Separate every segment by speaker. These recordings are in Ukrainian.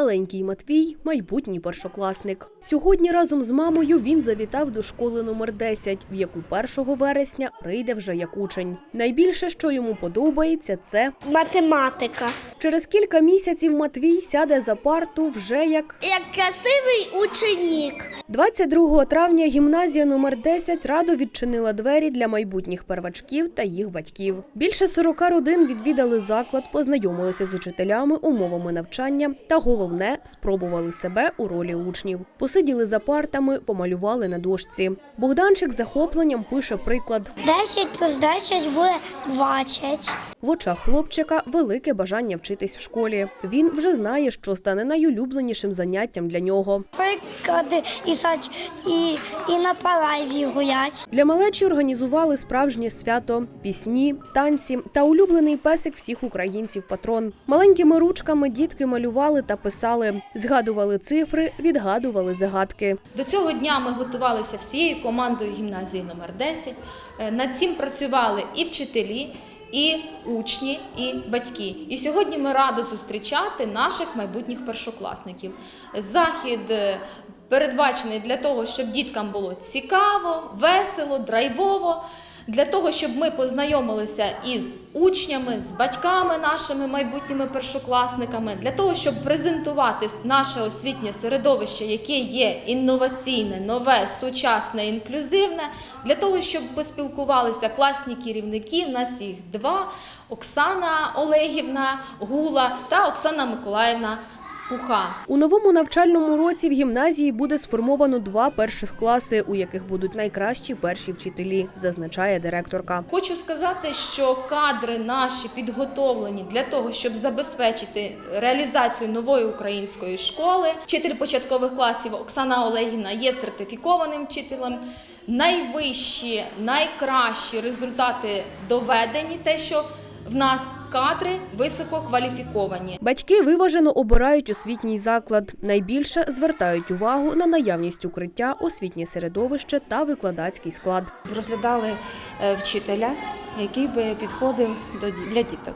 Speaker 1: Маленький Матвій майбутній першокласник. Сьогодні разом з мамою він завітав до школи номер 10, в яку 1 вересня прийде вже як учень. Найбільше, що йому подобається, це
Speaker 2: Математика.
Speaker 1: через кілька місяців Матвій сяде за парту вже як
Speaker 2: Як красивий ученік.
Speaker 1: 22 травня гімназія номер 10 радо відчинила двері для майбутніх первачків та їх батьків. Більше 40 родин відвідали заклад, познайомилися з учителями, умовами навчання та головне спробували себе у ролі учнів. Посиділи за партами, помалювали на дошці. Богданчик захопленням пише приклад.
Speaker 2: 10 плюс 10 буде 20.
Speaker 1: В очах хлопчика велике бажання вчитись в школі. Він вже знає, що стане найулюбленішим заняттям для нього.
Speaker 2: Приклади писати і, і на паразі гулять.
Speaker 1: Для малечі організували справжнє свято, пісні, танці та улюблений песик всіх українців патрон. Маленькими ручками дітки малювали та писали, згадували цифри, відгадували загадки.
Speaker 3: До цього дня ми готувалися всією командою гімназії номер 10. Е, Над цим працювали і вчителі, і учні, і батьки. І сьогодні ми радо зустрічати наших майбутніх першокласників. Захід е, передбачений для того, щоб діткам було цікаво, весело, драйвово. Для того, щоб ми познайомилися із учнями, з батьками нашими майбутніми першокласниками, для того, щоб презентувати наше освітнє середовище, яке є інноваційне, нове, сучасне, інклюзивне, для того, щоб поспілкувалися класні керівники. У нас їх два: Оксана Олегівна Гула та Оксана Миколаївна Пуха.
Speaker 1: У новому навчальному році в гімназії буде сформовано два перших класи, у яких будуть найкращі перші вчителі, зазначає директорка.
Speaker 3: Хочу сказати, що кадри наші підготовлені для того, щоб забезпечити реалізацію нової української школи. Вчитель початкових класів Оксана Олегівна є сертифікованим вчителем. Найвищі, найкращі результати доведені, те, що в нас кадри висококваліфіковані.
Speaker 1: Батьки виважено обирають освітній заклад. Найбільше звертають увагу на наявність укриття, освітнє середовище та викладацький склад.
Speaker 4: розглядали е, вчителя, який би підходив до для діток.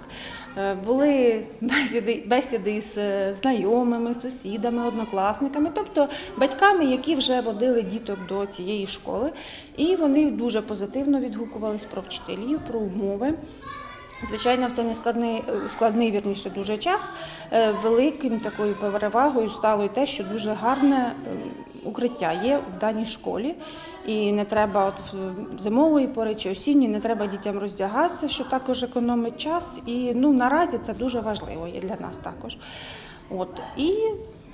Speaker 4: Е, Були бесіди, бесіди з е, знайомими, сусідами, однокласниками, тобто батьками, які вже водили діток до цієї школи, і вони дуже позитивно відгукувались про вчителів, про умови. Звичайно, в цей нескладний складний вірніше дуже час. е, Великим такою перевагою стало й те, що дуже гарне ем, укриття є в даній школі. І не треба от зимової пори чи осінньої, не треба дітям роздягатися, що також економить час. І ну наразі це дуже важливо є для нас також. От і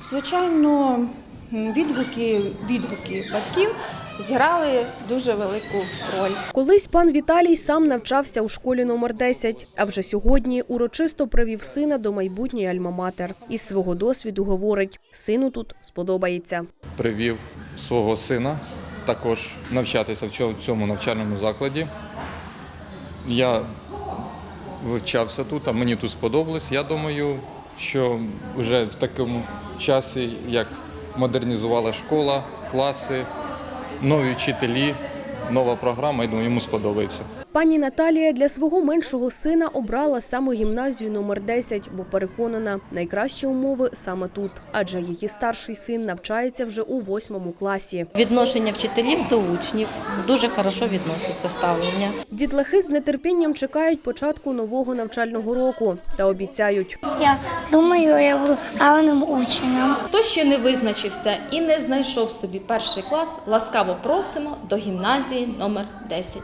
Speaker 4: звичайно, відгуки, відгуки батьків зіграли дуже велику роль.
Speaker 1: Колись пан Віталій сам навчався у школі номер 10, а вже сьогодні урочисто привів сина до майбутньої альма-матер. Із свого досвіду говорить, сину тут сподобається.
Speaker 5: привів свого сина також навчатися в цьому- навчальному закладі. Я вивчався тут, а мені тут сподобалось. Я думаю, що вже в такому часі, як модернізувала школа, класи, нові вчителі, нова програма, я думаю, йому сподобається.
Speaker 1: Пані Наталія для свого меншого сина обрала саме гімназію номер 10, бо переконана, найкращі умови саме тут, адже її старший син навчається вже у восьмому класі.
Speaker 6: Відношення вчителів до учнів дуже хорошо відноситься ставлення.
Speaker 1: Дітлахи з нетерпінням чекають початку нового навчального року та обіцяють,
Speaker 2: Я думаю, я буду гарним учнем.
Speaker 3: Хто ще не визначився і не знайшов собі перший клас, ласкаво просимо до гімназії номер 10.